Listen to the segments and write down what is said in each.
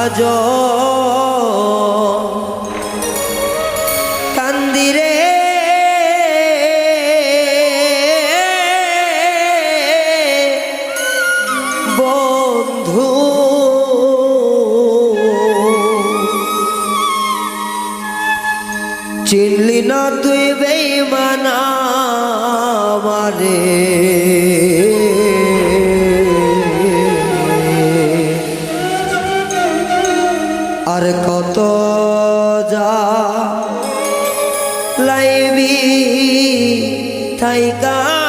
আজ কান্দিরে বন্ধু আর কত যা লাইবি থাইকা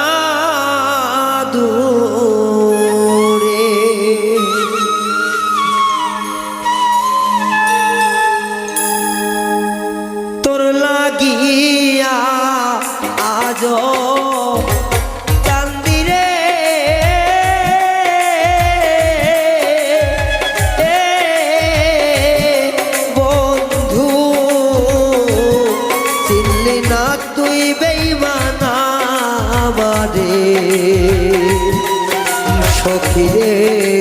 আর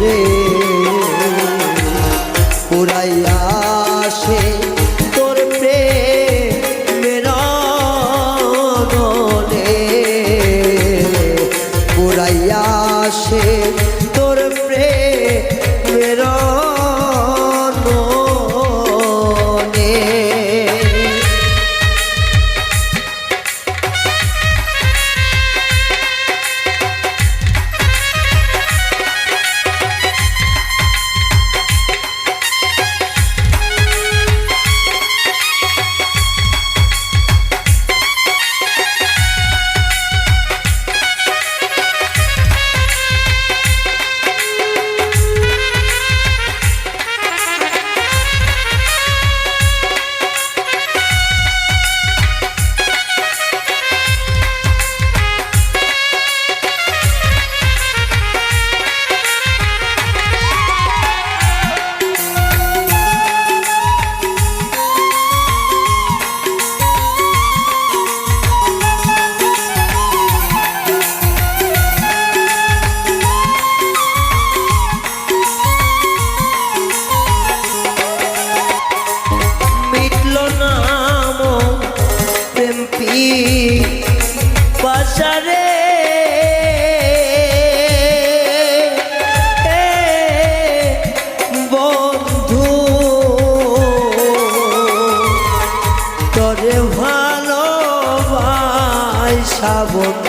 রে। পুরাইয়া আসে তোর প্রেমের নলে পুরাইয়া আসে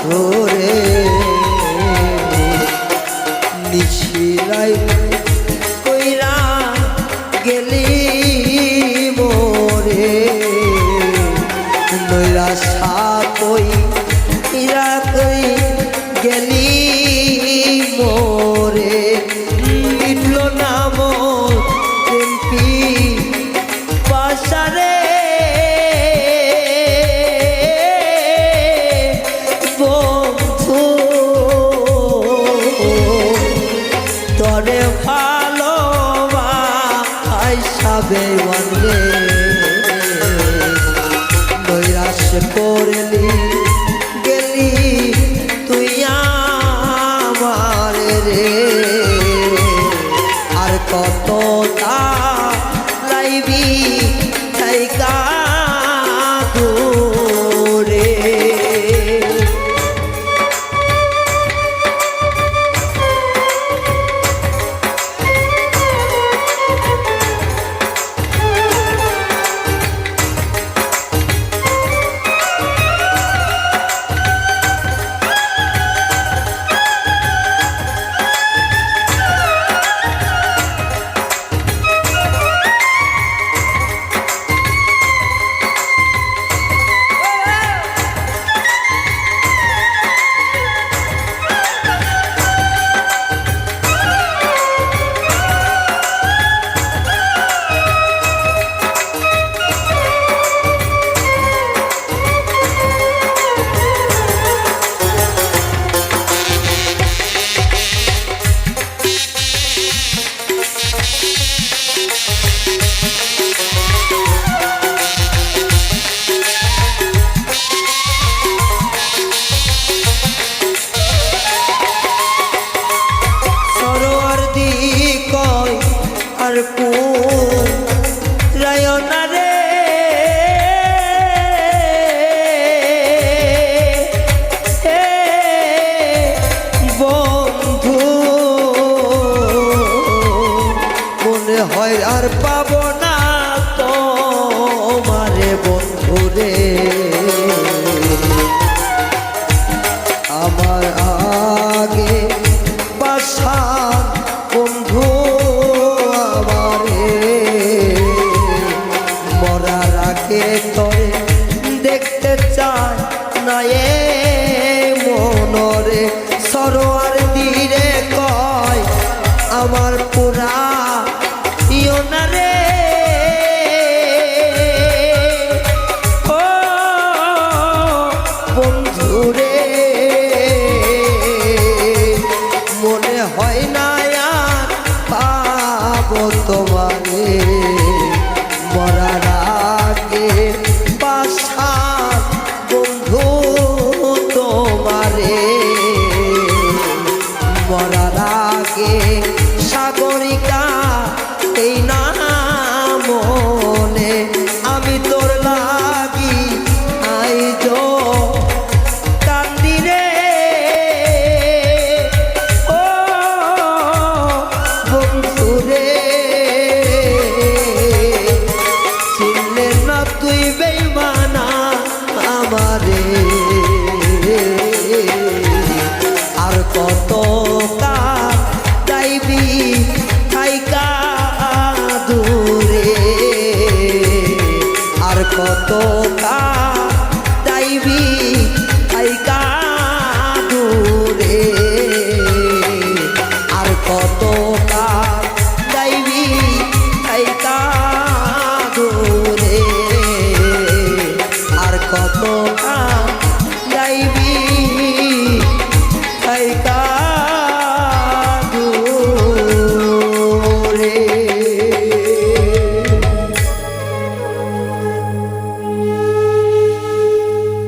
ভাইসা বন্ধু রে নিশিরাই কইরা গেলি মোরে। নৈরা সাকই ইরা কই গেলি মোরে। মিটল এমপি হবে ওয়ানে নৈরাশ করলি গেলি তুই আমার রে। আর কত লাইবি তাই গা হয় আর পাবো না তোমারে বন্ধু রে। আমার আগে বাসা বন্ধু আমারে। মরার আগে তরে দেখতে চায় না এ মনরে। সরোয়ার দিরে কয়, আমার তোমারে। কত কা যাইবি আইকা দূরে? আর কত কা যাইবি আইকা দূরে? আর কত কা